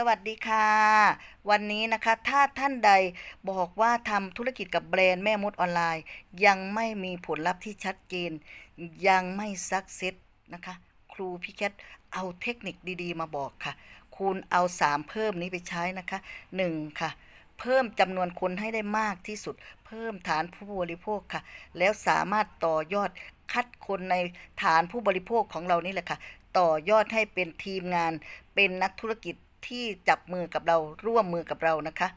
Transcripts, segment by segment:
สวัสดีค่ะ วันนี้นะคะถ้าท่านใดบอกว่าทำธุรกิจกับแบรนด์แม่มดออนไลน์ ยังไม่มีผลลัพธ์ที่ชัดเจน ยังไม่ซักเซสนะคะ ครูพี่แคทเอาเทคนิคดีๆ มาบอกค่ะ คุณเอา 3 เพิ่มนี้ไปใช้นะคะ 1 ค่ะ เพิ่มจำนวนคนให้ได้มากที่สุด เพิ่มฐานผู้บริโภคค่ะ แล้วสามารถต่อยอดคัดคนในฐานผู้บริโภคของเรานี่แหละค่ะ ต่อยอดให้เป็นทีมงาน เป็นนักธุรกิจ ที่จับมือกับเราร่วมมือกับเรานะคะ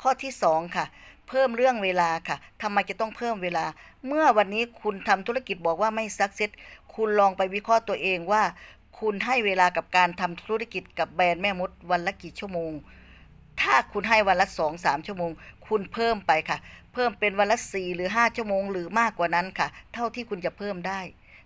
ข้อที่ 2 ค่ะ เพิ่มเรื่องเวลาค่ะทำไมจะต้องเพิ่มเวลา เมื่อวันนี้คุณทำธุรกิจบอกว่าไม่ซักเซสคุณลองไปวิเคราะห์ตัวเองว่า คุณให้เวลากับการทำธุรกิจกับแบรนด์แม่มดวันละกี่ชั่วโมง ถ้าคุณให้วันละสองสามชั่วโมง คุณเพิ่มไปค่ะ เพิ่มเป็นวันละสี่หรือห้าชั่วโมง หรือมากกว่านั้นค่ะ เท่าที่คุณจะเพิ่มได้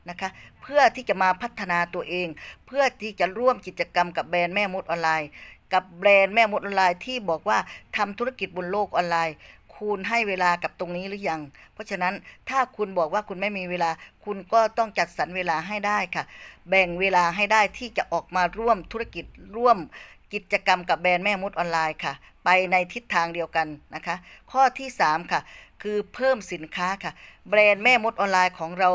นะคะเพื่อที่จะมาพัฒนาตัวเอง เพื่อที่จะร่วมกิจกรรมกับแบรนด์แม่มดออนไลน์ กับแบรนด์แม่มดออนไลน์ที่บอกว่าทำธุรกิจบนโลกออนไลน์ คุณให้เวลากับตรงนี้หรือยัง เพราะฉะนั้นถ้าคุณบอกว่าคุณไม่มีเวลา คุณก็ต้องจัดสรรเวลาให้ได้ค่ะ แบ่งเวลาให้ได้ที่จะออกมาร่วมธุรกิจร่วมกิจกรรมกับแบรนด์แม่มดออนไลน์ค่ะ ไปในทิศทางเดียวกันนะคะ ข้อที่ 3 ค่ะ คือเพิ่มสินค้าค่ะ แบรนด์แม่มดออนไลน์ของเรา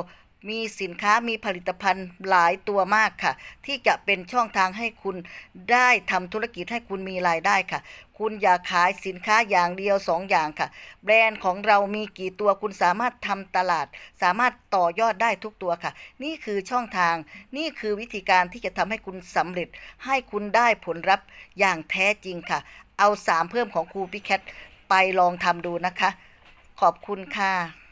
มีสินค้ามีผลิตภัณฑ์หลายตัวมากค่ะ ที่จะเป็นช่องทางให้คุณได้ทำธุรกิจให้คุณมีรายได้ค่ะ คุณอย่าขายสินค้าอย่างเดียวสองอย่างค่ะ แบรนด์ของเรามีกี่ตัวคุณสามารถทำตลาด สามารถต่อยอดได้ทุกตัวค่ะ นี่คือช่องทาง นี่คือวิธีการที่จะทำให้คุณสำเร็จ ให้คุณได้ผลลัพธ์อย่างแท้จริงค่ะ เอาสามเพิ่มของครูพิแคทไปลองทำดูนะคะ ขอบคุณค่ะ